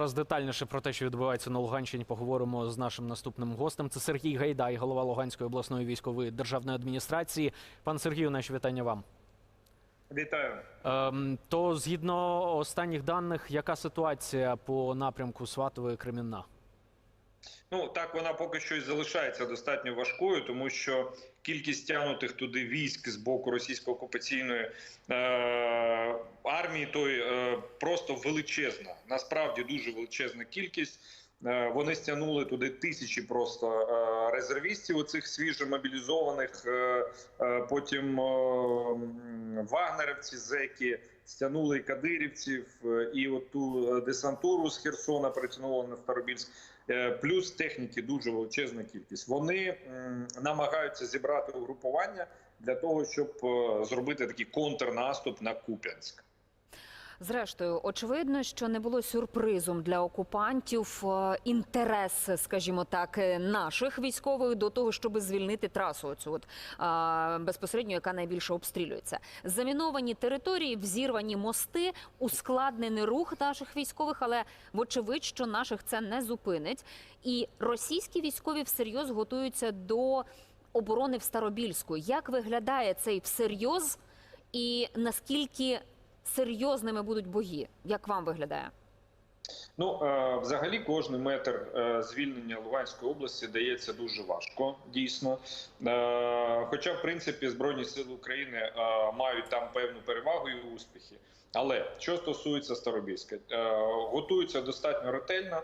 Раз детальніше про те, що відбувається на Луганщині, поговоримо з нашим наступним гостем. Це Сергій Гайдай, голова Луганської обласної військової державної адміністрації. Пан Сергію, наші вітання вам. Вітаю. Ем, то згідно останніх даних, яка ситуація по напрямку Сватової Кремінна? Ну так вона поки що і залишається достатньо важкою, тому що кількість тягнутих туди військ з боку російської окупаційної е- армії той е просто величезна. Насправді дуже величезна кількість. Е, Вони стягнули туди тисячі просто е, резервістів, оцих свіжомобілізованих. е, е, Потім вагнерівці, зеки стягнули і кадирівців, і оту е, десантуру з Херсона притягнули на Старобільськ. Плюс техніки дуже величезна кількість. Вони намагаються зібрати угрупування для того, щоб зробити такий контрнаступ на Куп'янськ. Зрештою, очевидно, що не було сюрпризом для окупантів е, інтерес, скажімо так, е, наших військових до того, щоб звільнити трасу, оцю от безпосередньо, яка найбільше обстрілюється. Заміновані території, взірвані мости, ускладнений рух наших військових, але вочевидь, що наших це не зупинить. І російські військові всерйоз готуються до оборони в Старобільську. Як виглядає цей всерйоз, і наскільки серйозними будуть бої? Як вам виглядає? Ну е, взагалі, кожний метр е, звільнення Луганської області дається дуже важко, дійсно. Е, Хоча, в принципі, Збройні сили України мають там певну перевагу і успіхи. Але що стосується Старобільська, готуються достатньо ретельно.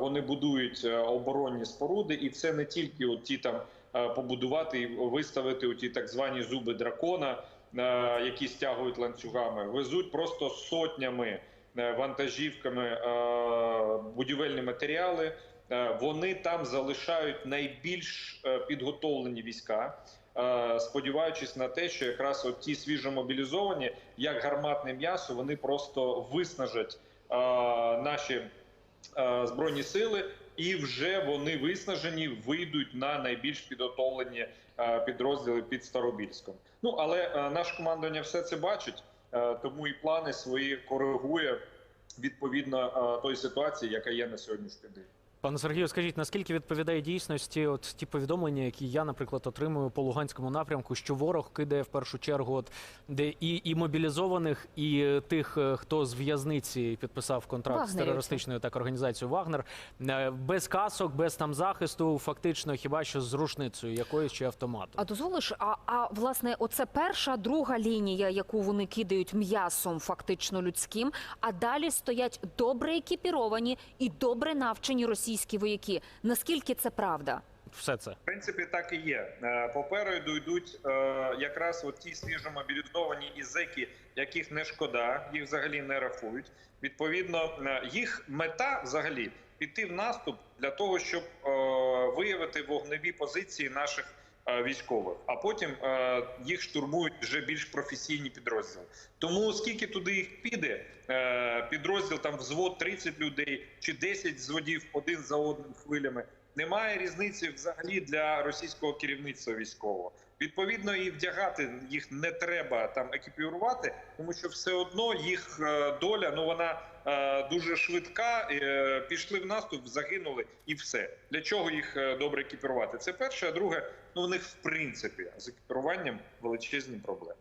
Вони будують оборонні споруди, і це не тільки от ті там побудувати і виставити у ті так звані зуби дракона, які стягують ланцюгами, везуть просто сотнями е, вантажівками е, будівельні матеріали. Е, Вони там залишають найбільш е, підготовлені війська, е, сподіваючись на те, що якраз от ті свіжомобілізовані, як гарматне м'ясо, вони просто виснажать е, наші е, збройні сили, і вже вони виснажені вийдуть на найбільш підготовлені е, підрозділи під Старобільськом. Ну але е, наше командування все це бачить, е, тому і плани свої коригує відповідно той ситуації, яка є на сьогоднішній день. Пане Сергію, скажіть, наскільки відповідає дійсності от ті повідомлення, які я, наприклад, отримую по Луганському напрямку, що ворог кидає в першу чергу, от де і, і мобілізованих, і тих, е, хто з в'язниці підписав контракт з терористичною так організацією Вагнер, е, без касок, без там захисту, фактично, хіба що з рушницею якоюсь чи автоматом. А дозволиш, а, а власне, оце перша, друга лінія, яку вони кидають м'ясом, фактично людським. А далі стоять добре екіпіровані і добре навчені російські вояки. Наскільки це правда? Все це. В принципі, так і є. Е, Попереду йдуть е, якраз от ті свіжомобілізовані і зеки, яких не шкода, їх взагалі не рахують. Відповідно, е, їх мета взагалі піти в наступ для того, щоб е, виявити вогневі позиції наших військових, а потім е, їх штурмують вже більш професійні підрозділи. Тому скільки туди їх піде, е, підрозділ там взвод 30 людей чи 10 взводів один за одним хвилями. Немає різниці взагалі для російського керівництва військового. Відповідно, і вдягати їх не треба там екіпірувати, тому що все одно їх е, доля ну вона е, дуже швидка. е, Пішли в наступ, загинули і все. Для чого їх е, добре екіпірувати? Це перше. А друге, ну у них в принципі з екіпіруванням величезні проблеми.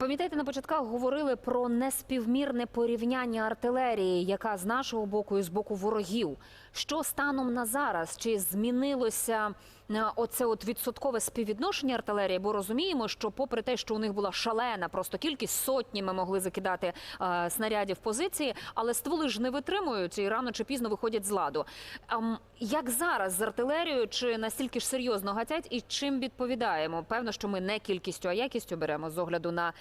Пам'ятаєте, на початках говорили про неспівмірне порівняння артилерії, яка з нашого боку і з боку ворогів. Що станом на зараз? Чи змінилося е, оце от відсоткове співвідношення артилерії? Бо розуміємо, що попри те, що у них була шалена, просто кількість сотнями могли закидати е, снарядів позиції, але стволи ж не витримують і рано чи пізно виходять з ладу. Ам, як зараз з артилерією? Чи настільки ж серйозно гатять і чим відповідаємо? Певно, що ми не кількістю, а якістю беремо з огляду на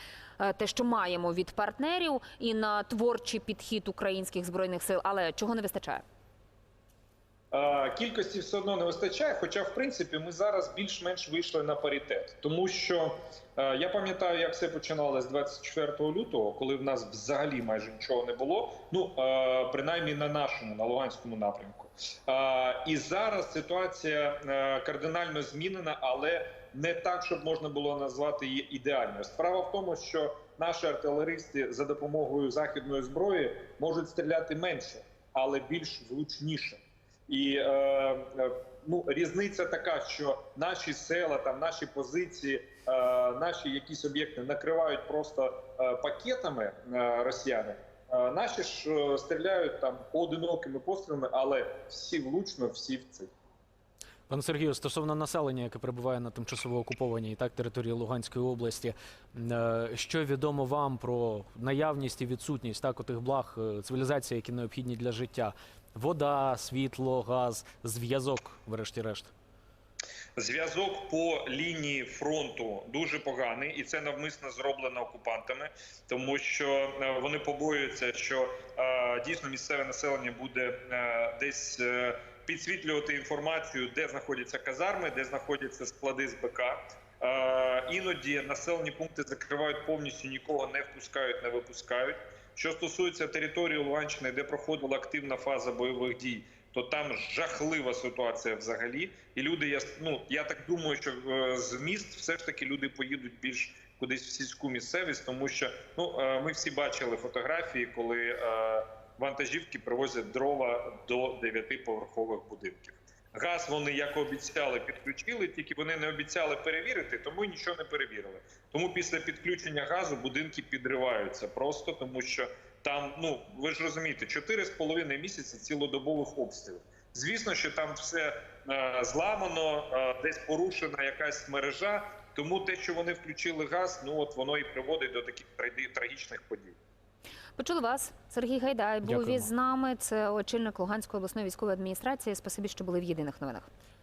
те, що маємо від партнерів, і на творчий підхід українських збройних сил. Але чого не вистачає? Е, Кількості все одно не вистачає, хоча в принципі ми зараз більш-менш вийшли на паритет, тому що е, я пам'ятаю, як все починалося з 24 лютого, коли в нас взагалі майже нічого не було. Ну е, принаймні на нашому на Луганському напрямку. Е, І зараз ситуація е, кардинально змінена, але не так, щоб можна було назвати її ідеальною. Справа в тому, що наші артилеристи за допомогою західної зброї можуть стріляти менше, але більш влучніше. І е, е, ну, різниця така, що наші села, там наші позиції, е, наші якісь об'єкти накривають просто е, пакетами е, росіяни. Е, Наші ж е, стріляють там поодинокими пострілами, але всі влучно, всі в ціль. Пане Сергію, стосовно населення, яке перебуває на тимчасово окупованій так території Луганської області, е, що відомо вам про наявність і відсутність так отих благ е, цивілізації, які необхідні для життя? Вода, світло, газ, зв'язок, врешті-решт. Зв'язок по лінії фронту дуже поганий, і це навмисно зроблено окупантами, тому що е, вони побоюються, що е, дійсно місцеве населення буде е, десь підсвітлювати інформацію, де знаходяться казарми, де знаходяться склади з БК. Іноді населені пункти закривають повністю, нікого не впускають, не випускають. Що стосується території Луганщини, де проходила активна фаза бойових дій, то там жахлива ситуація взагалі. І люди, я ну я так думаю, що е, з міст все ж таки люди поїдуть більш кудись в сільську місцевість, тому що ну е, ми всі бачили фотографії, коли е, вантажівки привозять дрова до дев'ятиповерхових будинків. Газ вони, як обіцяли, підключили, тільки вони не обіцяли перевірити, тому нічого не перевірили. Тому після підключення газу будинки підриваються просто тому, що там, ну ви ж розумієте, 4,5 місяці цілодобових обстрілів. Звісно, що там все е, зламано, е, десь порушена якась мережа. Тому те, що вони включили газ, ну от воно і приводить до таких трагічних подій. Почули вас. Сергій Гайдай був із нами. Це очільник Луганської обласної військової адміністрації. Спасибі, що були в єдиних новинах.